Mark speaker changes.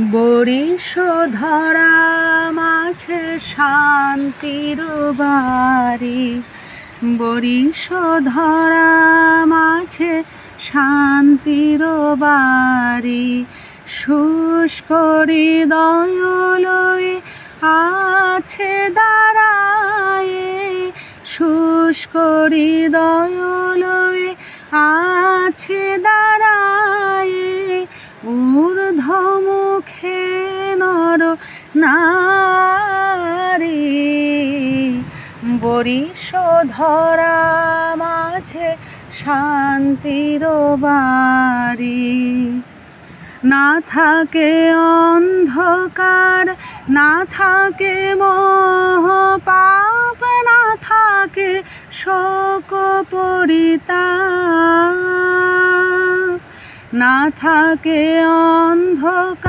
Speaker 1: Boris ধরা মাঝে শান্তির বাড়ি। বরিশ ধরা মাঝে শান্তির বাড়ি। শুষ্ক হৃদয়লয়ে আছে দাঁড়ায়। শুষ্ক আছে নারী ধরা মাঝে শান্তির বাড়ি। না থাকে অন্ধকার, না থাকে মোহ পাপ, না থাকে শোক পরিতাপ। না থাকে অন্ধকার